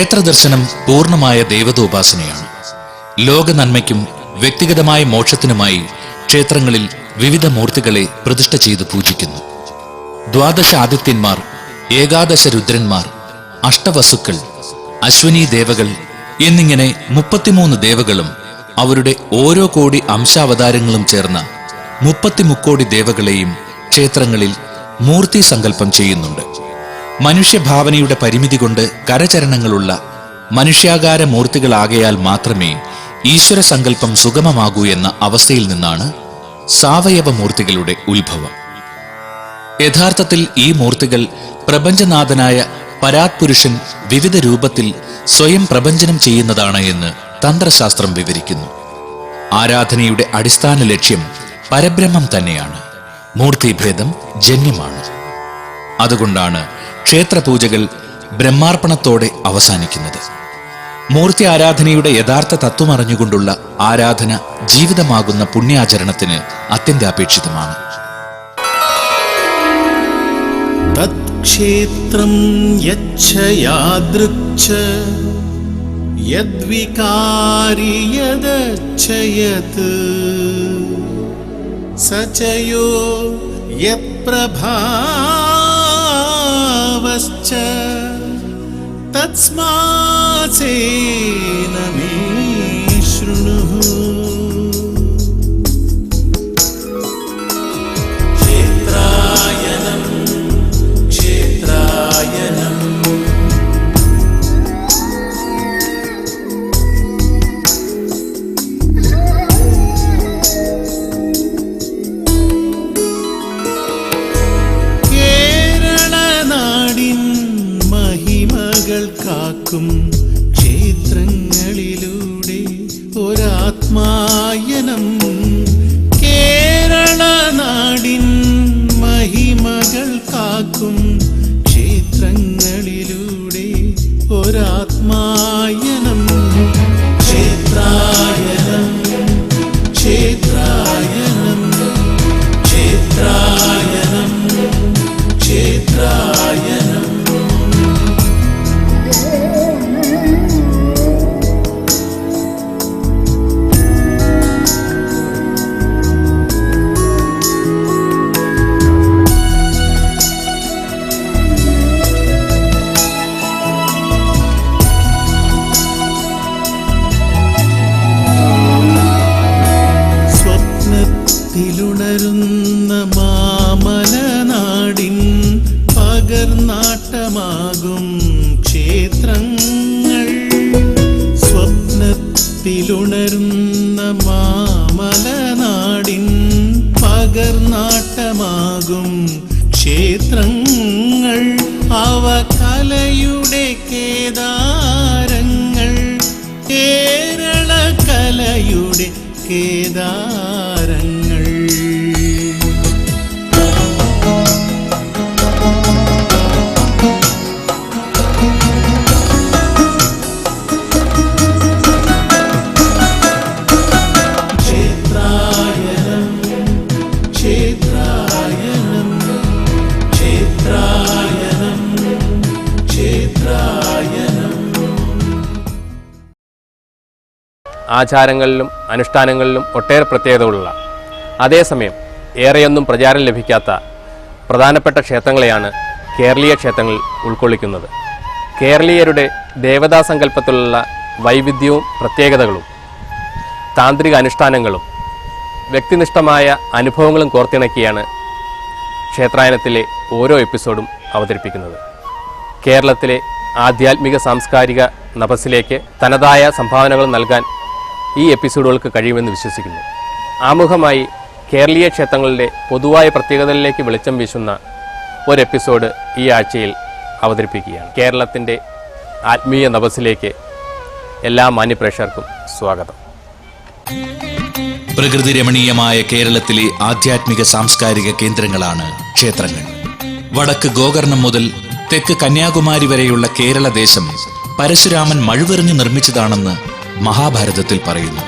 ക്ഷേത്രദർശനം പൂർണമായ ദേവതോപാസനയാണ് ലോക നന്മയ്ക്കും വ്യക്തിഗതമായ മോക്ഷത്തിനുമായി ക്ഷേത്രങ്ങളിൽ വിവിധ മൂർത്തികളെ പ്രതിഷ്ഠ ചെയ്ത് പൂജിക്കുന്നു. ദ്വാദശ ആദിത്യന്മാർ ഏകാദശ രുദ്രന്മാർ അഷ്ടവസുക്കൾ അശ്വനീ ദേവകൾ എന്നിങ്ങനെ മുപ്പത്തിമൂന്ന് ദേവകളും അവരുടെ ഓരോ കോടി അംശാവതാരങ്ങളും ചേർന്ന മുപ്പത്തിമുക്കോടി ദേവകളെയും ക്ഷേത്രങ്ങളിൽ മൂർത്തി സങ്കല്പം ചെയ്യുന്നുണ്ട്. മനുഷ്യഭാവനയുടെ പരിമിതി കൊണ്ട് കരചരണങ്ങളുള്ള മനുഷ്യാകാര മൂർത്തികളാകയാൽ മാത്രമേ ഈശ്വര സങ്കല്പം സുഗമമാകൂ എന്ന അവസ്ഥയിൽ നിന്നാണ് സാവയവ മൂർത്തികളുടെ ഉത്ഭവം. യഥാർത്ഥത്തിൽ ഈ മൂർത്തികൾ പ്രപഞ്ചനാഥനായ പരാത്പുരുഷൻ വിവിധ രൂപത്തിൽ സ്വയം പ്രപഞ്ചനം ചെയ്യുന്നതാണ് എന്ന് തന്ത്രശാസ്ത്രം വിവരിക്കുന്നു. ആരാധനയുടെ അടിസ്ഥാന ലക്ഷ്യം പരബ്രഹ്മം തന്നെയാണ്. മൂർത്തിഭേദം ജന്യമാണ്. അതുകൊണ്ടാണ് ക്ഷേത്രപൂജകൾ ബ്രഹ്മാർപ്പണത്തോടെ അവസാനിക്കുന്നത്. മൂർത്തി ആരാധനയുടെ യഥാർത്ഥ തത്വം അറിഞ്ഞുകൊണ്ടുള്ള ആരാധന ജീവിതമാകുന്ന പുണ്യാചരണത്തിന് അത്യന്താപേക്ഷിതമാണ്. തത്ക്ഷേത്രം സചയോ യപ്രഭാ च यो यत्प्रभावश्च तस्मासेन मे शृणुः ആചാരങ്ങളിലും അനുഷ്ഠാനങ്ങളിലും ഒട്ടേറെ പ്രത്യേകതകളുള്ള. അതേസമയം ഏറെയൊന്നും പ്രചാരം ലഭിക്കാത്ത പ്രധാനപ്പെട്ട ക്ഷേത്രങ്ങളെയാണ് കേരളീയ ക്ഷേത്രങ്ങൾ ഉൾക്കൊള്ളിക്കുന്നത്. കേരളീയരുടെ ദേവതാ സങ്കല്പത്തിലുള്ള വൈവിധ്യവും പ്രത്യേകതകളും താന്ത്രിക അനുഷ്ഠാനങ്ങളും വ്യക്തിനിഷ്ഠമായ അനുഭവങ്ങളും കോർത്തിണക്കിയാണ് ക്ഷേത്രായനത്തിലെ ഓരോ എപ്പിസോഡും അവതരിപ്പിക്കുന്നത്. കേരളത്തിലെ ആധ്യാത്മിക സാംസ്കാരിക നഭസിലേക്ക് തനതായ സംഭാവനകൾ നൽകാൻ ഈ എപ്പിസോഡുകൾക്ക് കഴിയുമെന്ന് വിശ്വസിക്കുന്നു. ആമുഖമായി കേരളീയ ക്ഷേത്രങ്ങളുടെ പൊതുവായ പ്രത്യേകതകളിലേക്ക് വെളിച്ചം വീശുന്ന ഒരു എപ്പിസോഡ് ഈ ആഴ്ചയിൽ അവതരിപ്പിക്കുകയാണ്. കേരളത്തിന്റെ ആത്മീയ നവസിലേക്ക് എല്ലാ മാന്യപ്രേക്ഷകർക്കും സ്വാഗതം. പ്രകൃതി രമണീയമായ കേരളത്തിലെ ആധ്യാത്മിക സാംസ്കാരിക കേന്ദ്രങ്ങളാണ് ക്ഷേത്രങ്ങൾ. വടക്ക് ഗോകർണം മുതൽ തെക്ക് കന്യാകുമാരി വരെയുള്ള കേരളദേശം പരശുരാമൻ മഴുവെറിഞ്ഞ് നിർമ്മിച്ചതാണെന്ന് മഹാഭാരതത്തിൽ പറയുന്നു.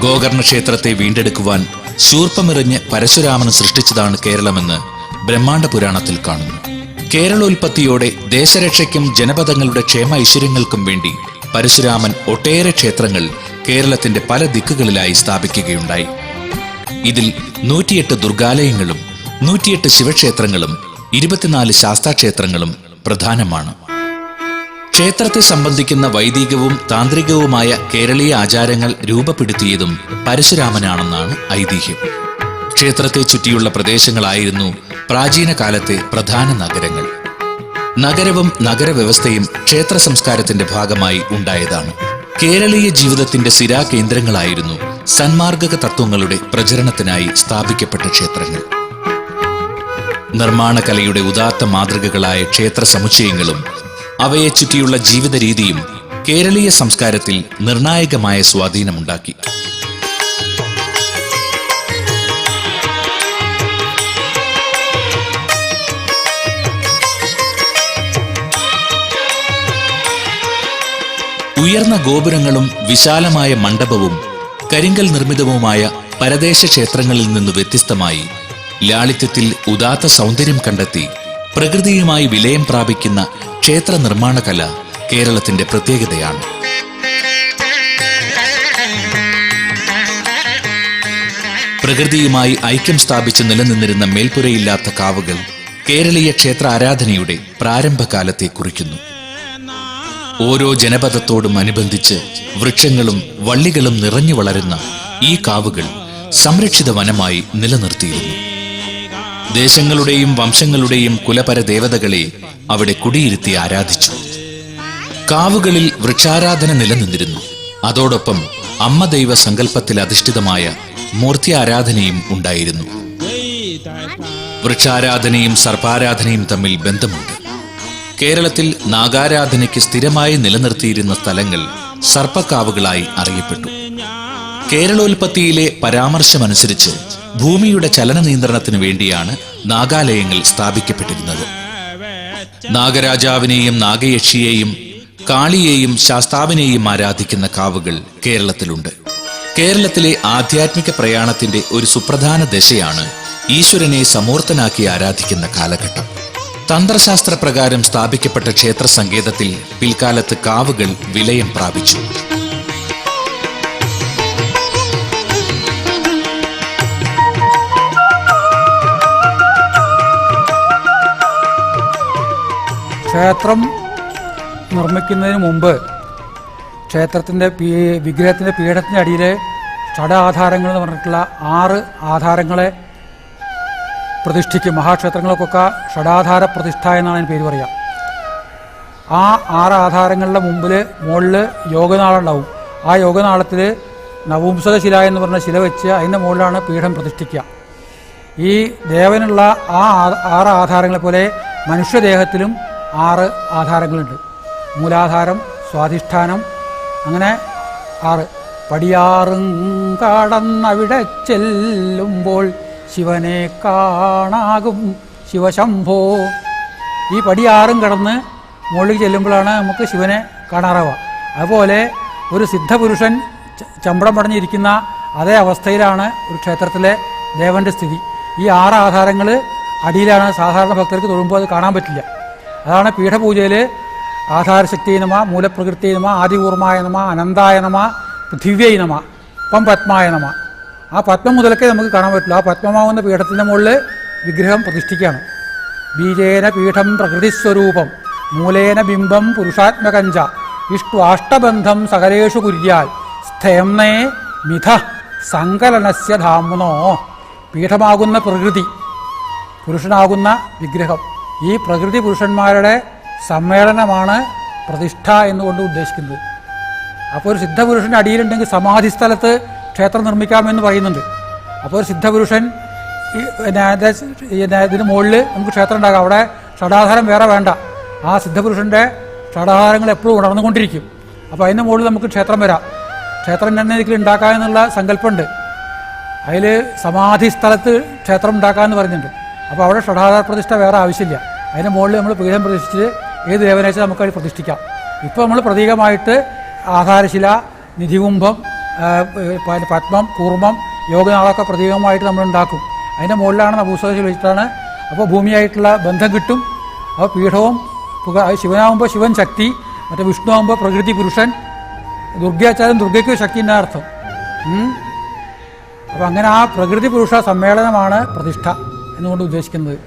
ഗോകർണ ക്ഷേത്രത്തെ വീണ്ടെടുക്കുവാൻ ശൂർപ്പമെറിഞ്ഞ് പരശുരാമന് സൃഷ്ടിച്ചതാണ് കേരളമെന്ന് ബ്രഹ്മാണ്ഡ പുരാണത്തിൽ കാണുന്നു. കേരളോൽപത്തിയോടെ ദേശരക്ഷയ്ക്കും ജനപദങ്ങളുടെ ക്ഷേമ ഐശ്വര്യങ്ങൾക്കും വേണ്ടി പരശുരാമൻ ഒട്ടേറെ ക്ഷേത്രങ്ങൾ കേരളത്തിന്റെ പല ദിക്കുകളിലായി സ്ഥാപിക്കുകയുണ്ടായി. ഇതിൽ നൂറ്റിയെട്ട് ദുർഗാലയങ്ങളും നൂറ്റിയെട്ട് ശിവക്ഷേത്രങ്ങളും ഇരുപത്തിനാല് ശാസ്താക്ഷേത്രങ്ങളും പ്രധാനമാണ്. ക്ഷേത്രത്തെ സംബന്ധിക്കുന്ന വൈദികവും താന്ത്രികവുമായ കേരളീയ ആചാരങ്ങൾ രൂപപ്പെടുത്തിയതും പരശുരാമനാണെന്നാണ് ഐതിഹ്യം. ക്ഷേത്രത്തെ ചുറ്റിയുള്ള പ്രദേശങ്ങളായിരുന്നു പ്രാചീന കാലത്തെ പ്രധാന നഗരങ്ങൾ. നഗരവും നഗരവ്യവസ്ഥയും ക്ഷേത്ര സംസ്കാരത്തിന്റെ ഭാഗമായി ഉണ്ടായതാണ്. കേരളീയ ജീവിതത്തിന്റെ സിരാകേന്ദ്രങ്ങളായിരുന്നു സന്മാർഗക തത്വങ്ങളുടെ പ്രചരണത്തിനായി സ്ഥാപിക്കപ്പെട്ട ക്ഷേത്രങ്ങൾ. നിർമ്മാണകലയുടെ ഉദാത്ത മാതൃകകളായ ക്ഷേത്ര സമുച്ചയങ്ങളും അവയെ ചുറ്റിയുള്ള ജീവിത രീതിയും കേരളീയ സംസ്കാരത്തിൽ നിർണായകമായ സ്വാധീനമുണ്ടാക്കി. ഉയർന്ന ഗോപുരങ്ങളും വിശാലമായ മണ്ഡപവും കരിങ്കൽ നിർമ്മിതവുമായ പരദേശ ക്ഷേത്രങ്ങളിൽ നിന്ന് വ്യത്യസ്തമായി ലാളിത്യത്തിൽ ഉദാത്ത സൗന്ദര്യം കണ്ടെത്തി പ്രകൃതിയുമായി വിലയം പ്രാപിക്കുന്ന ക്ഷേത്ര നിർമ്മാണ കല കേരളത്തിന്റെ പ്രത്യേകതയാണ്. പ്രകൃതിയുമായി ഐക്യം സ്ഥാപിച്ച് നിലനിന്നിരുന്ന മേൽപ്പുരയില്ലാത്ത കാവുകൾ കേരളീയ ക്ഷേത്ര ആരാധനയുടെ പ്രാരംഭകാലത്തെ കുറിക്കുന്നു. ഓരോ ജനപദത്തോടും അനുബന്ധിച്ച് വൃക്ഷങ്ങളും വള്ളികളും നിറഞ്ഞു വളരുന്ന ഈ കാവുകൾ സംരക്ഷിത വനമായി നിലനിർത്തിയിരുന്നു. ദേശങ്ങളുടെയും വംശങ്ങളുടെയും കുലപര ദേവതകളെ അവിടെ കുടിയിരുത്തി ആരാധിച്ചു. കാവുകളിൽ വൃക്ഷാരാധന നിലനിന്നിരുന്നു. അതോടൊപ്പം അമ്മ ദൈവ സങ്കല്പത്തിൽ അധിഷ്ഠിതമായ മൂർത്തി ആരാധനയും ഉണ്ടായിരുന്നു. വൃക്ഷാരാധനയും സർപ്പാരാധനയും തമ്മിൽ ബന്ധമുണ്ട്. കേരളത്തിൽ നാഗാരാധനയ്ക്ക് സ്ഥിരമായി നിലനിർത്തിയിരുന്ന സ്ഥലങ്ങൾ സർപ്പക്കാവുകളായി അറിയപ്പെട്ടു. കേരളോൽപത്തിയിലെ പരാമർശമനുസരിച്ച് ഭൂമിയുടെ ചലന നിയന്ത്രണത്തിന് വേണ്ടിയാണ് നാഗാലയങ്ങൾ സ്ഥാപിക്കപ്പെട്ടിരുന്നത്. നാഗരാജാവിനെയും നാഗയക്ഷിയെയും കാളിയെയും ശാസ്താവിനെയും ആരാധിക്കുന്ന കാവുകൾ കേരളത്തിലുണ്ട്. കേരളത്തിലെ ആധ്യാത്മിക പ്രയാണത്തിന്റെ ഒരു സുപ്രധാന ദശയാണ് ഈശ്വരനെ സമൂർത്തനാക്കി ആരാധിക്കുന്ന കാലഘട്ടം. തന്ത്രശാസ്ത്ര പ്രകാരം സ്ഥാപിക്കപ്പെട്ട ക്ഷേത്ര സങ്കേതത്തിൽ പിൽക്കാലത്ത് കാവുകൾ വിലയം പ്രാപിച്ചു. ക്ഷേത്രം നിർമ്മിക്കുന്നതിന് മുമ്പ് ക്ഷേത്രത്തിന്റെ പീ വിഗ്രഹത്തിന്റെ പീഠത്തിന്റെ അടിയിൽ ആധാരങ്ങൾ എന്ന് പറഞ്ഞിട്ടുള്ള ആറ് ആധാരങ്ങളെ പ്രതിഷ്ഠിക്കും. മഹാക്ഷേത്രങ്ങൾക്കൊക്കെ ഷടാധാര പ്രതിഷ്ഠ എന്നാണ് അതിന് പേര് പറയുക. ആ ആറ് ആധാരങ്ങളുടെ മുമ്പിൽ മുകളിൽ യോഗനാളുണ്ടാവും. ആ യോഗനാളത്തിൽ നവംസക ശില എന്ന് പറഞ്ഞ ശില വെച്ച് അതിന്റെ മുകളിലാണ് പീഠം പ്രതിഷ്ഠിക്കുക. ഈ ദേവനുള്ള ആ- ആറ് ആധാരങ്ങളെ പോലെ മനുഷ്യദേഹത്തിലും ആറ് ആധാരങ്ങളുണ്ട്. മൂലാധാരം സ്വാധിഷ്ഠാനം അങ്ങനെ ആറ്. പടിയാറും കടന്നവിടെ ചെല്ലുമ്പോൾ ശിവനെ കാണാകും ശിവശംഭോ. ഈ പടിയാറും കടന്ന് മുകളിൽ ചെല്ലുമ്പോഴാണ് നമുക്ക് ശിവനെ കാണാറാവുക. അതുപോലെ ഒരു സിദ്ധപുരുഷൻ ചമ്പടം പടഞ്ഞിരിക്കുന്ന അതേ അവസ്ഥയിലാണ് ഒരു ക്ഷേത്രത്തിലെ ദേവന്റെ സ്ഥിതി. ഈ ആറ് ആധാരങ്ങൾ അടിയിലാണ് സാധാരണ ഭക്തർക്ക് തൊഴുമ്പോൾ അത് കാണാൻ പറ്റില്ല. അതാണ് പീഠപൂജയിൽ ആധാരശക്തി നമ മൂലപ്രകൃതി നമ ആദികൂർമായ നമ അനന്തായ നമ പൃഥിവ്യൈ നമ പം പത്മായ നമ. ആ പത്മം മുതലൊക്കെ നമുക്ക് കാണാൻ പറ്റില്ല. ആ പത്മമാവുന്ന പീഠത്തിന്റെ മുകളിൽ വിഗ്രഹം പ്രതിഷ്ഠിക്കുകയാണ്. ബീജേന പീഠം പ്രകൃതിസ്വരൂപം മൂലേന ബിംബം പുരുഷാത്മകഞ്ച ഇഷ്ടാഷ്ടബന്ധം സകലേഷു കുര്യാൽ സ്ഥേംനേ മിഥ സങ്കലനസ്യ ധാമുനോ. പീഠമാകുന്ന പ്രകൃതി പുരുഷനാകുന്ന വിഗ്രഹം. ഈ പ്രകൃതി പുരുഷന്മാരുടെ സമ്മേളനമാണ് പ്രതിഷ്ഠ എന്നുകൊണ്ട് ഉദ്ദേശിക്കുന്നത്. അപ്പോൾ ഒരു സിദ്ധപുരുഷന്റെ അടിയിലുണ്ടെങ്കിൽ സമാധി സ്ഥലത്ത് ക്ഷേത്രം നിർമ്മിക്കാമെന്ന് പറയുന്നുണ്ട്. അപ്പോൾ ഒരു സിദ്ധപുരുഷൻ ഇതിന് മുകളിൽ നമുക്ക് ക്ഷേത്രം ഉണ്ടാകാം അവിടെ ഷടാധാരം വേറെ വേണ്ട. ആ സിദ്ധപുരുഷന്റെ ഷടാധാരങ്ങൾ എപ്പോഴും ഉണർന്നുകൊണ്ടിരിക്കും. അപ്പോൾ അതിന് മുകളിൽ നമുക്ക് ക്ഷേത്രം വരാം. ക്ഷേത്രം തന്നെ ഇതിൽ ഉണ്ടാക്കാമെന്നുള്ള സങ്കല്പമുണ്ട്. അതിൽ സമാധി സ്ഥലത്ത് ക്ഷേത്രം ഉണ്ടാക്കാമെന്ന് പറയുന്നുണ്ട് അപ്പോൾ അവിടെ ഷടാധാര പ്രതിഷ്ഠ വേറെ ആവശ്യമില്ല. അതിന് മുകളിൽ നമ്മൾ പീഠം പ്രതിഷ്ഠിച്ച് ഏത് ദേവനേച്ചാൽ നമുക്ക് അതിൽ പ്രതിഷ്ഠിക്കാം. ഇപ്പോൾ നമ്മൾ പ്രതീകമായിട്ട് ആധാരശില നിധികുംഭം പത്മം കൂർമ്മം യോഗനാളൊക്കെ പ്രതീകമായിട്ട് നമ്മൾ ഉണ്ടാക്കും. അതിന്റെ മുകളിലാണ് നപൂസകശില വെച്ചിട്ടാണ്. അപ്പോൾ ഭൂമിയായിട്ടുള്ള ബന്ധം കിട്ടും. അപ്പോൾ പീഠവും ശിവനാകുമ്പോൾ ശിവൻ ശക്തി മറ്റേ വിഷ്ണു ആകുമ്പോൾ പ്രകൃതി പുരുഷൻ ദുർഗയാച്ചാലും ദുർഗയ്ക്ക് ശക്തി അർത്ഥം. അപ്പം അങ്ങനെ ആ പ്രകൃതി പുരുഷ സമ്മേളനമാണ് പ്രതിഷ്ഠ. എന്നുകൊണ്ട് ഉദ്ദേശിക്കുന്നത്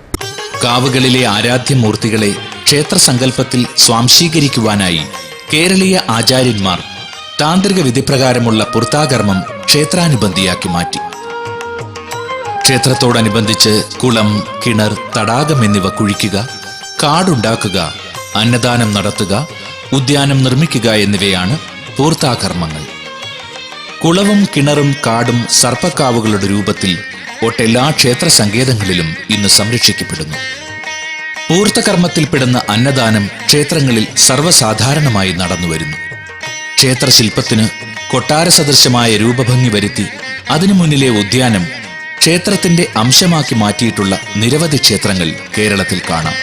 കാവുകളിലെ ആരാധ്യമൂർത്തികളെ ക്ഷേത്രസങ്കല്പത്തിൽ സ്വാംശീകരിക്കുവാനായി കേരളീയ ആചാര്യന്മാർ താന്ത്രിക വിധിപ്രകാരമുള്ള പുറത്താകർമ്മം ക്ഷേത്രാനുബന്ധിയാക്കി മാറ്റി. ക്ഷേത്രത്തോടനുബന്ധിച്ച് കുളം കിണർ തടാകം എന്നിവ കുഴിക്കുക കാടുണ്ടാക്കുക അന്നദാനം നടത്തുക ഉദ്യാനം നിർമ്മിക്കുക എന്നിവയാണ് പൂർത്താകർമ്മങ്ങൾ. കുളവും കിണറും കാടും സർപ്പക്കാവുകളുടെ രൂപത്തിൽ ഒട്ടെല്ലാ ക്ഷേത്ര സങ്കേതങ്ങളിലും ഇന്ന് സംരക്ഷിക്കപ്പെടുന്നു. പൂർത്തകർമ്മത്തിൽപ്പെടുന്ന അന്നദാനം ക്ഷേത്രങ്ങളിൽ സർവസാധാരണമായി നടന്നുവരുന്നു. ക്ഷേത്രശില്പത്തിന് കൊട്ടാര സദൃശമായ രൂപഭംഗി വരുത്തി അതിനു മുന്നിലെ ഉദ്യാനം ക്ഷേത്രത്തിന്റെ അംശമാക്കി മാറ്റിയിട്ടുള്ള നിരവധി ക്ഷേത്രങ്ങൾ കേരളത്തിൽ കാണാം.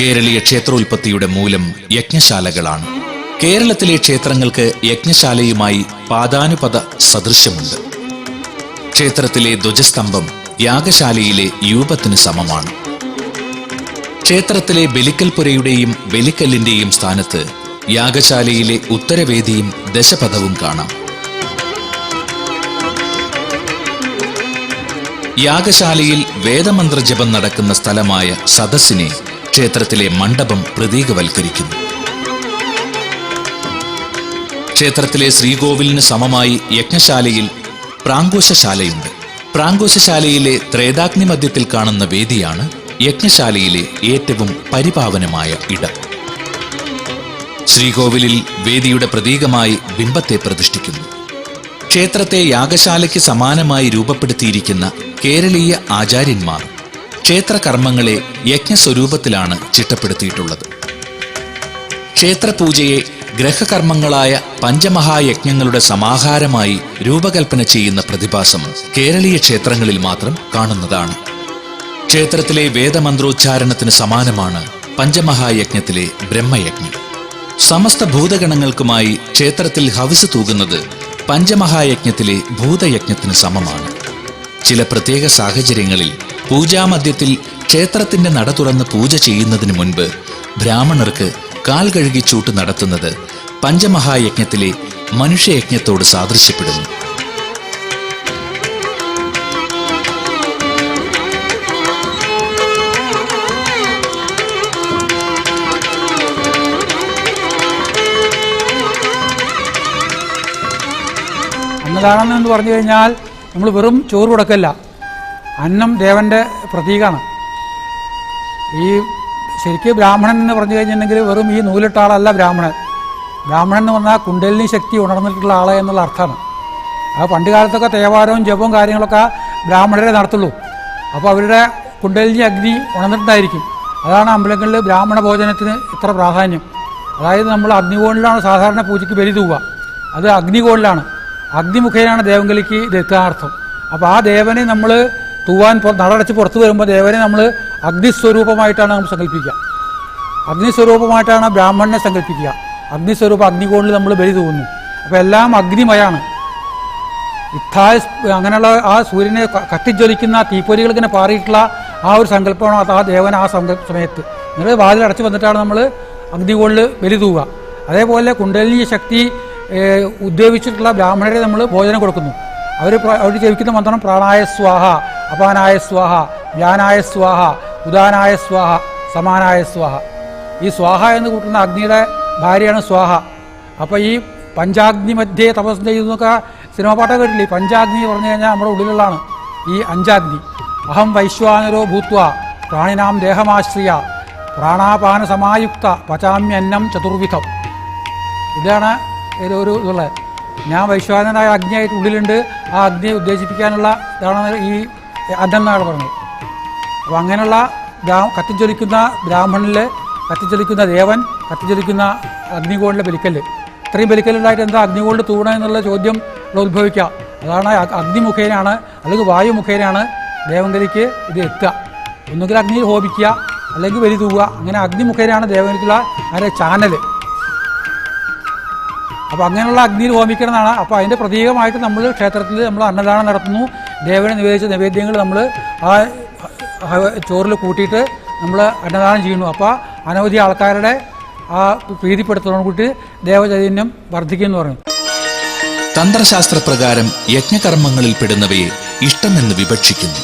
കേരളീയ ക്ഷേത്രോൽപത്തിയുടെ മൂലം യജ്ഞശാലകളാണ്. കേരളത്തിലെ ക്ഷേത്രങ്ങൾക്ക് യജ്ഞശാലയുമായി പാദാനുപത സദൃശ്യമുണ്ട്. ക്ഷേത്രത്തിലെ ധ്വജസ്തംഭം യാഗശാലയിലെ യൂപത്തിന് സമമാണ്. ക്ഷേത്രത്തിലെ ബലിക്കൽപുരയുടെയും ബലിക്കല്ലിന്റെയും സ്ഥാനത്ത് യാഗശാലയിലെ ഉത്തരവേദിയും ദശപഥവും കാണാം. യാഗശാലയിൽ വേദമന്ത്രജപം നടക്കുന്ന സ്ഥലമായ സദസ്സിനെ ക്ഷേത്രത്തിലെ മണ്ഡപം പ്രതീകവൽക്കരിക്കുന്നു. ക്ഷേത്രത്തിലെ ശ്രീകോവിലിന് സമമായി യജ്ഞശാലയിൽ പ്രാങ്കോശശാലയുണ്ട്. പ്രാങ്കോശശാലയിലെ ത്രേതാഗ്നി മധ്യത്തിൽ കാണുന്ന വേദിയാണ് യജ്ഞശാലയിലെ ഏറ്റവും പരിപാവനമായ ഇടം. ശ്രീകോവിലിൽ വേദിയുടെ പ്രതീകമായി ബിംബത്തെ പ്രതിഷ്ഠിക്കുന്നു. ക്ഷേത്രത്തെ യാഗശാലയ്ക്ക് സമാനമായി രൂപപ്പെടുത്തിയിരിക്കുന്ന കേരളീയ ആചാര്യന്മാർ ക്ഷേത്രകർമ്മങ്ങളെ യജ്ഞസ്വരൂപത്തിലാണ് ചിട്ടപ്പെടുത്തിയിട്ടുള്ളത്. ക്ഷേത്രപൂജയെ ഗ്രഹകർമ്മങ്ങളായ പഞ്ചമഹായജ്ഞങ്ങളുടെ സമാഹാരമായി രൂപകൽപ്പന ചെയ്യുന്ന പ്രതിഭാസം കേരളീയ ക്ഷേത്രങ്ങളിൽ മാത്രം കാണുന്നതാണ്. ക്ഷേത്രത്തിലെ വേദമന്ത്രോച്ചാരണത്തിന് സമാനമാണ് പഞ്ചമഹായജ്ഞത്തിലെ ബ്രഹ്മയജ്ഞം. സമസ്ത ഭൂതഗണങ്ങൾക്കുമായി ക്ഷേത്രത്തിൽ ഹവിസ് തൂകുന്നത് പഞ്ചമഹായജ്ഞത്തിലെ ഭൂതയജ്ഞത്തിന് സമമാണ്. ചില പ്രത്യേക സാഹചര്യങ്ങളിൽ പൂജാമധ്യത്തിൽ ക്ഷേത്രത്തിന്റെ നട തുറന്ന് പൂജ ചെയ്യുന്നതിന് മുൻപ് ബ്രാഹ്മണർക്ക് കാൽ കഴുകി ചൂട്ട് നടത്തുന്നത് പഞ്ചമഹായജ്ഞത്തിലെ മനുഷ്യയജ്ഞത്തോട് സാദൃശ്യപ്പെടുന്നു. അന്നദാനം എന്ന് പറഞ്ഞു കഴിഞ്ഞാൽ നമ്മൾ വെറും ചോറ് കൊടുക്കല്ല. അന്നം ദേവന്റെ പ്രതീകമാണ് ഈ ശരിക്കും ബ്രാഹ്മണൻ എന്ന് പറഞ്ഞു കഴിഞ്ഞിട്ടുണ്ടെങ്കിൽ വെറും ഈ നൂലിട്ട ആളല്ല ബ്രാഹ്മണൻ. ബ്രാഹ്മണൻ എന്ന് പറഞ്ഞാൽ കുണ്ടലിനി ശക്തി ഉണർന്നിട്ടുള്ള ആളെ എന്നുള്ള അർത്ഥമാണ്. ആ പണ്ട് കാലത്തൊക്കെ തേവാരവും ജപവും കാര്യങ്ങളൊക്കെ ബ്രാഹ്മണരെ നടത്തുള്ളൂ. അപ്പോൾ അവരുടെ കുണ്ടലിനി അഗ്നി ഉണർന്നിട്ടുണ്ടായിരിക്കും. അതാണ് അമ്പലങ്ങളിൽ ബ്രാഹ്മണ ഭോജനത്തിന് ഇത്ര പ്രാധാന്യം. അതായത് നമ്മൾ അഗ്നികോണിലാണ് സാധാരണ പൂജയ്ക്ക് ബലി തൂവുക. അത് അഗ്നികോണിലാണ്. അഗ്നിമുഖേനാണ് ദേവങ്കലിക്ക് ദത്താർത്ഥം അപ്പോൾ ആ ദേവനെ നമ്മൾ തൂവാൻ നടടച്ച് പുറത്ത് വരുമ്പോൾ ദേവനെ നമ്മൾ അഗ്നിസ്വരൂപമായിട്ടാണ് നമ്മൾ സങ്കല്പിക്കുക. അഗ്നിസ്വരൂപമായിട്ടാണ് ബ്രാഹ്മണനെ സങ്കല്പിക്കുക. അഗ്നിസ്വരൂപം അഗ്നികോണിൽ നമ്മൾ ബലി തോന്നുന്നു അപ്പോൾ എല്ലാം അഗ്നിമയാണ്. ഇത്തായ അങ്ങനെയുള്ള ആ സൂര്യനെ കത്തിജ്വലിക്കുന്ന തീപ്പൊരികൾ ഇങ്ങനെ പാറിയിട്ടുള്ള ആ ഒരു സങ്കല്പമാണ് ആ ദേവൻ ആ സങ്കല്പ സമയത്ത്. നിങ്ങൾ വാതിൽ അടച്ചു വന്നിട്ടാണ് നമ്മൾ അഗ്നികോണിൽ ബലി തൂവുക അതേപോലെ കുണ്ടലിനി ശക്തി ഉദ്ദേവിച്ചിട്ടുള്ള ബ്രാഹ്മണരെ നമ്മൾ ഭോജനം കൊടുക്കുന്നു. അവർ അവർ ജപിക്കുന്ന മന്ത്രം പ്രാണായ സ്വാഹ അപാനായ സ്വാഹ ജ്ഞാനായ സ്വാഹ ഉദാനായ സ്വാഹ സമാനായ സ്വാഹ. ഈ സ്വാഹ എന്ന് കൂട്ടുന്ന അഗ്നിയുടെ ഭാര്യയാണ് സ്വാഹ. അപ്പോൾ ഈ പഞ്ചാഗ്നി മധ്യേ തപസ് ചെയ്യുന്നൊക്കെ സിനിമ പാട്ടൊക്കെ കേട്ടില്ലേ ഈ പഞ്ചാഗ്നി പറഞ്ഞു കഴിഞ്ഞാൽ നമ്മുടെ ഉള്ളിലുള്ളതാണ്. ഈ അഞ്ചാഗ്നി. അഹം വൈശ്വാനരോ ഭൂത്വ പ്രാണിനാം ദേഹമാശ്രിയ പ്രാണാപാന സമായുക്ത പചാമ്യന്നം ചതുർവിധം. ഇതാണ് ഇതൊരു ഇതുള്ളത്. ഞാൻ വൈശ്വാനനായ അഗ്നിയായിട്ട് ഉള്ളിലുണ്ട്. ആ അഗ്നിയെ ഉദ്ദേശിപ്പിക്കാനുള്ള ഇതാണ് ഈ അന്നം എന്നാണ് പറഞ്ഞത്. അപ്പോൾ അങ്ങനെയുള്ള ബ്രാ കത്തിജ്വലിക്കുന്ന ബ്രാഹ്മണനിൽ കത്തിജ്വലിക്കുന്ന ദേവൻ കത്തിജ്വലിക്കുന്ന അഗ്നികോളിലെ ബലിക്കല്ല്. ഇത്രയും ബലിക്കല്ലുണ്ടായിട്ട് എന്താ അഗ്നികോളിൽ തൂണ എന്നുള്ള ചോദ്യം ഇവിടെ ഉത്ഭവിക്കാം അതാണ് അഗ്നി മുഖേനയാണ് അല്ലെങ്കിൽ വായു മുഖേനയാണ് ദേവങ്കലിക്ക് ഇത് എത്തുക. ഒന്നുകിൽ അഗ്നി ഹോപിക്കുക അല്ലെങ്കിൽ വലി തൂവുക. അങ്ങനെ അഗ്നി മുഖേനയാണ് ദേവങ്കലിക്കുള്ള അതിന്റെ ചാനൽ അപ്പോൾ അങ്ങനെയുള്ള അഗ്നിയിൽ ഹോമിക്കണമെന്നാണ് അപ്പോൾ അതിന്റെ പ്രതീകമായിട്ട് നമ്മൾ ക്ഷേത്രത്തിൽ നമ്മൾ അന്നദാനം നടത്തുന്നു. ദേവനെ നിവേദിച്ച നിവേദ്യങ്ങൾ നമ്മൾ ആ ചോറിൽ കൂട്ടിയിട്ട് നമ്മൾ അന്നദാനം ചെയ്യുന്നു. അപ്പോൾ അനവധി ആൾക്കാരുടെ ആ പ്രീതിപ്പെടുത്തുന്ന കൂട്ടി ദേവചൈതന്യം വർദ്ധിക്കുമെന്ന് തന്ത്രശാസ്ത്ര തന്ത്രശാസ്ത്രപ്രകാരം യജ്ഞകർമ്മങ്ങളിൽ പെടുന്നവയെ ഇഷ്ടമെന്ന് വിവക്ഷിക്കുന്നു.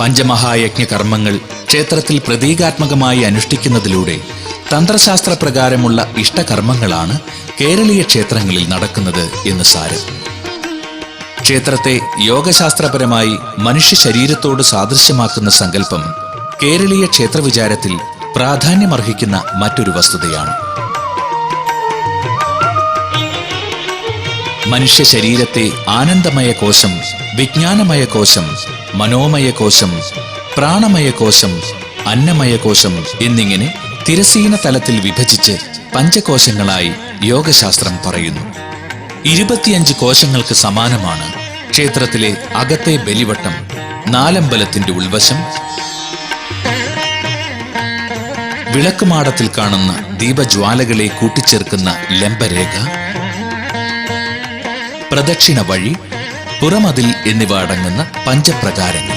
പഞ്ചമഹായജ്ഞകർമ്മങ്ങൾ ക്ഷേത്രത്തിൽ പ്രതീകാത്മകമായി അനുഷ്ഠിക്കുന്നതിലൂടെ തന്ത്രശാസ്ത്രപ്രകാരമുള്ള ഇഷ്ടകർമ്മങ്ങളാണ് കേരളീയ ക്ഷേത്രങ്ങളിൽ നടക്കുന്നത് എന്ന് സാരം. ക്ഷേത്രത്തെ യോഗശാസ്ത്രപരമായി മനുഷ്യ ശരീരത്തോട് സാദൃശ്യമാക്കുന്ന സങ്കല്പം കേരളീയ ക്ഷേത്രവിചാരത്തിൽ പ്രാധാന്യമർഹിക്കുന്ന മറ്റൊരു വസ്തുതയാണ്. മനുഷ്യ ശരീരത്തെ ആനന്ദമയ കോശം വിജ്ഞാനമയ കോശം മനോമയ കോശം പ്രാണമയ കോശം അന്നമയ കോശം എന്നിങ്ങനെ തിരസീന തലത്തിൽ വിഭജിച്ച് പഞ്ചകോശങ്ങളായി യോഗശാസ്ത്രം പറയുന്നു. ഇരുപത്തിയഞ്ച് കോശങ്ങൾക്ക് സമാനമാണ് ക്ഷേത്രത്തിലെ അകത്തെ ബലിവട്ടം നാലമ്പലത്തിന്റെ ഉൾവശം വിളക്കുമാടത്തിൽ കാണുന്ന ദീപജ്വാലകളെ കൂട്ടിച്ചേർക്കുന്ന ലംബരേഖ പ്രദക്ഷിണ വഴി പുറമതിൽ എന്നിവ അടങ്ങുന്ന പഞ്ചപ്രകാരങ്ങൾ.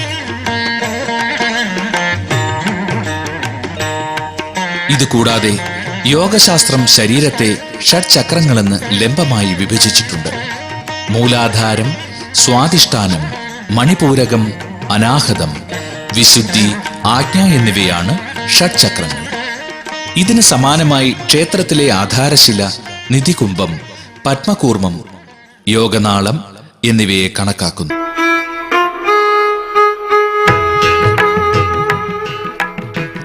ഇതുകൂടാതെ യോഗശാസ്ത്രം ശരീരത്തെ ഷഡ്ചക്രങ്ങളെന്ന് ലംബമായി വിഭജിച്ചിട്ടുണ്ട്. മൂലാധാരം സ്വാധിഷ്ഠാനം മണിപൂരകം അനാഹതം വിശുദ്ധി ആജ്ഞ എന്നിവയാണ് ഷഡ്ചക്രങ്ങൾ. ഇതിന് സമാനമായി ക്ഷേത്രത്തിലെ ആധാരശില നിധികുംഭം പത്മകൂർമ്മം യോഗനാളം എന്നിവയെ കണക്കാക്കുന്നു.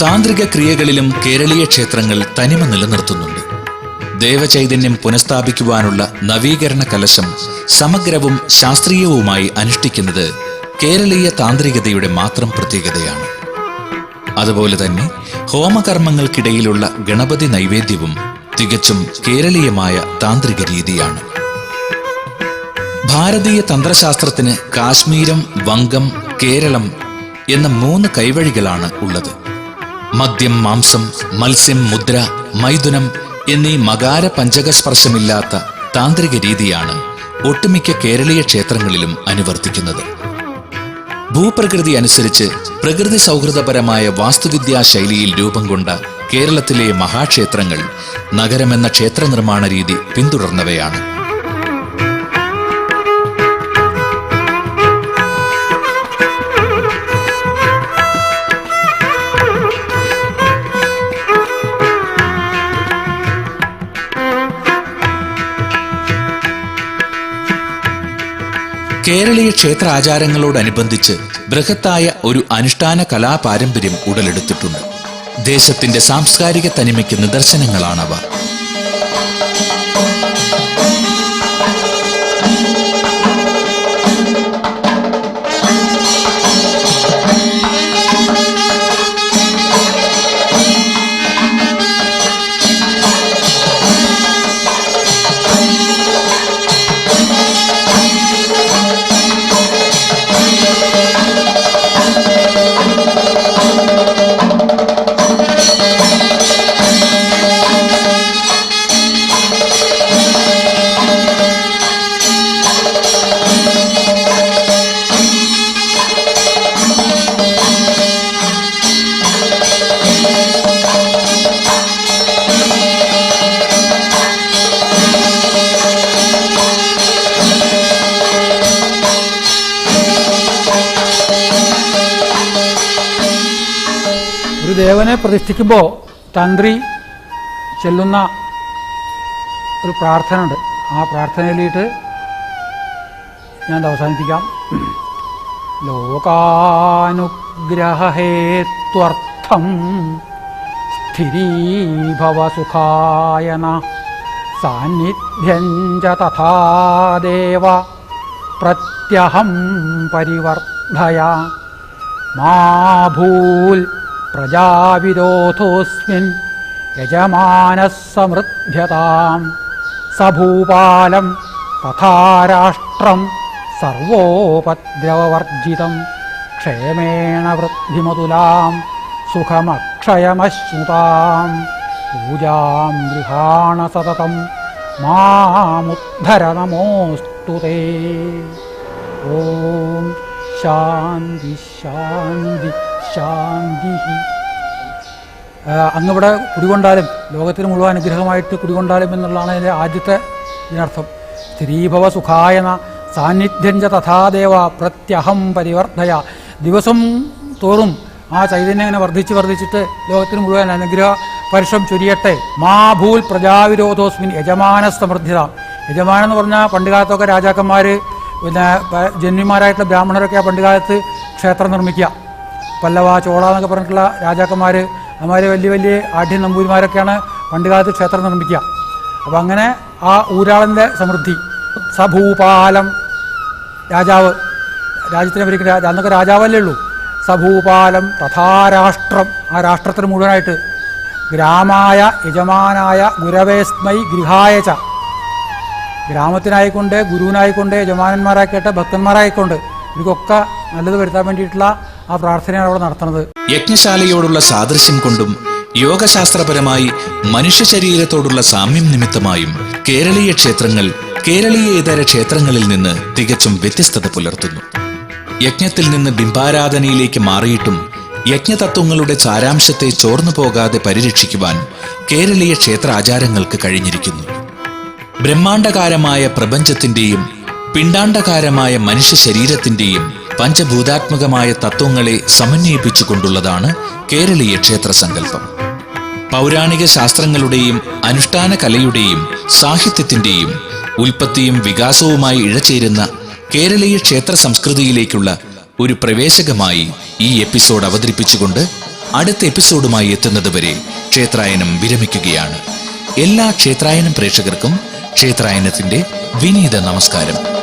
താന്ത്രിക ക്രിയകളിലും കേരളീയ ക്ഷേത്രങ്ങൾ തനിമ നിലനിർത്തുന്നുണ്ട് ദേവചൈതന്യം പുനഃസ്ഥാപിക്കുവാനുള്ള നവീകരണ കലശം സമഗ്രവും ശാസ്ത്രീയവുമായി അനുഷ്ഠിക്കുന്നത് കേരളീയ താന്ത്രികതയുടെ മാത്രം പ്രത്യേകതയാണ്. അതുപോലെ തന്നെ ഹോമകർമ്മങ്ങൾക്കിടയിലുള്ള ഗണപതി നൈവേദ്യവും തികച്ചും കേരളീയമായ താന്ത്രിക രീതിയാണ്. ഭാരതീയ തന്ത്രശാസ്ത്രത്തിന് കാശ്മീരം വങ്കം കേരളം എന്ന മൂന്ന് കൈവഴികളാണ് ഉള്ളത്. മദ്യം മാംസം മത്സ്യം മുദ്ര മൈഥുനം എന്നീ മകാര പഞ്ചകസ്പർശമില്ലാത്ത താന്ത്രിക രീതിയാണ് ഒട്ടുമിക്ക കേരളീയ ക്ഷേത്രങ്ങളിലും അനുവർത്തിക്കുന്നത്. ഭൂപ്രകൃതി അനുസരിച്ച് പ്രകൃതി സൗഹൃദപരമായ വാസ്തുവിദ്യാ ശൈലിയിൽ രൂപം കൊണ്ട കേരളത്തിലെ മഹാക്ഷേത്രങ്ങൾ നഗരമെന്ന ക്ഷേത്ര നിർമ്മാണ രീതി പിന്തുടർന്നവയാണ്. കേരളീയ ക്ഷേത്ര ആചാരങ്ങളോടനുബന്ധിച്ച് ബൃഹത്തായ ഒരു അനുഷ്ഠാന കലാപാരമ്പര്യം ഉടലെടുത്തിട്ടുണ്ട്. ദേശത്തിന്റെ സാംസ്കാരിക തനിമയ്ക്ക് നിദർശനങ്ങളാണവ. പ്രതിഷ്ഠിക്കുമ്പോൾ തന്ത്രി ചെല്ലുന്ന ഒരു പ്രാർത്ഥന ഉണ്ട് ആ പ്രാർത്ഥനയിലിട്ട് ഞാൻ അവസാനിപ്പിക്കാം ലോകാനുഗ്രഹേത്വർത്ഥം സ്ഥിരീഭവ സുഖായന സാന്നിധ്യം ച തഥാ ദേവ പ്രത്യഹം പരിവർദ്ധയ മാ ഭൂൽ പ്രജാവിരോധോസ്മിൻ യജമാനസമൃദ്ധ്യതാം. സഭൂപാലം തഥാ രാഷ്ട്രം സർവോപദ്രവവർജിതം. ക്ഷേമേണ വൃദ്ധിമതുലാം സുഖമക്ഷയമശ്രുതാം പൂജാം ഗൃഹാണ സതതം മാമുദ്ധര നമോസ്തുതേ ഓം ശാന്തി ശാന്തി. ശാന്തി. അങ്ങിവിടെ കുടികൊണ്ടാലും ലോകത്തിന് മുഴുവൻ അനുഗ്രഹമായിട്ട് കുടികൊണ്ടാലും എന്നുള്ളതാണ് അതിന്റെ ആദ്യത്തെ ഇതിനർത്ഥം. സ്ത്രീഭവ സുഖായന സാന്നിധ്യഞ്ച തഥാദേവ പ്രത്യഹം പരിവർദ്ധയ. ദിവസം തോറും ആ ചൈതന്യം ഇങ്ങനെ വർദ്ധിച്ച് വർദ്ധിച്ചിട്ട് ലോകത്തിന് മുഴുവൻ അനുഗ്രഹ പരുഷം ചൊരിയട്ടെ. മാ ഭൂൽ പ്രജാവിരോധോസ്മിൻ യജമാന സമൃദ്ധിത യജമാനം എന്ന് പറഞ്ഞാൽ പണ്ടുകാലത്തൊക്കെ രാജാക്കന്മാർ പിന്നെ ജന്മിമാരായിട്ടുള്ള ബ്രാഹ്മണരൊക്കെ ആ പണ്ടുകാലത്ത് ക്ഷേത്രം നിർമ്മിക്കുക. പല്ലവ ചോള എന്നൊക്കെ പറഞ്ഞിട്ടുള്ള രാജാക്കന്മാർ അമാര് വലിയ വലിയ ആഢ്യ നമ്പൂരിമാരൊക്കെയാണ് പണ്ടുകാലത്ത് ക്ഷേത്രം നിർമ്മിക്കുക. അപ്പം അങ്ങനെ ആ ഊരാളന്റെ സമൃദ്ധി സഭൂപാലം രാജാവ് രാജ്യത്തിനെ ഭരിക്കുന്ന അന്നൊക്കെ രാജാവല്ലേ ഉള്ളൂ. സഭൂപാലം തഥാരാഷ്ട്രം ആ രാഷ്ട്രത്തിന് മുഴുവനായിട്ട് ഗ്രാമായ യജമാനായ ഗുരവേസ്മൈ ഗൃഹായച ഗ്രാമത്തിനായിക്കൊണ്ട് ഗുരുവിനായിക്കൊണ്ട് യജമാനന്മാരായിക്കോട്ടെ ഭക്തന്മാരായിക്കൊണ്ട് ഇവർക്കൊക്കെ നല്ലത് വരുത്താൻ വേണ്ടിയിട്ടുള്ള ആ പ്രാർത്ഥനയാണ് അവിടെ നടത്തുന്നത്. യജ്ഞശാലയോടുള്ള സാദൃശ്യം കൊണ്ടും യോഗശാസ്ത്രപരമായി മനുഷ്യ ശരീരത്തോടുള്ള സാമ്യം നിമിത്തമായും കേരളീയ ക്ഷേത്രങ്ങൾ കേരളീയേതര ക്ഷേത്രങ്ങളിൽ നിന്ന് തികച്ചും വ്യത്യസ്തത പുലർത്തുന്നു. യജ്ഞത്തിൽ നിന്ന് ബിംബാരാധനയിലേക്ക് മാറിയിട്ടും യജ്ഞതത്വങ്ങളുടെ സാരാംശത്തെ ചോർന്നു പോകാതെ പരിരക്ഷിക്കുവാൻ കേരളീയ ക്ഷേത്രാചാരങ്ങൾക്ക് കഴിഞ്ഞിരിക്കുന്നു. ബ്രഹ്മാണ്ടകാരമായ പ്രപഞ്ചത്തിന്റെയും പിണ്ടാണ്ടകാരമായ മനുഷ്യ ശരീരത്തിന്റെയും പഞ്ചഭൂതാത്മകമായ തത്വങ്ങളെ സമന്വയിപ്പിച്ചുകൊണ്ടുള്ളതാണ് കേരളീയ ക്ഷേത്ര സങ്കല്പം പൗരാണിക ശാസ്ത്രങ്ങളുടെയും അനുഷ്ഠാന കലയുടെയും സാഹിത്യത്തിന്റെയും ഉൽപ്പത്തിയും വികാസവുമായി ഇഴചേരുന്ന കേരളീയ ക്ഷേത്ര സംസ്കൃതിയിലേക്കുള്ള ഒരു പ്രവേശകമായി ഈ എപ്പിസോഡ് അവതരിപ്പിച്ചുകൊണ്ട് അടുത്ത എപ്പിസോഡുമായി എത്തുന്നതുവരെ ക്ഷേത്രായനം വിരമിക്കുകയാണ്. എല്ലാ ക്ഷേത്രായനം പ്രേക്ഷകർക്കും ക്ഷേത്രായനത്തിന്റെ വിനീത നമസ്കാരം.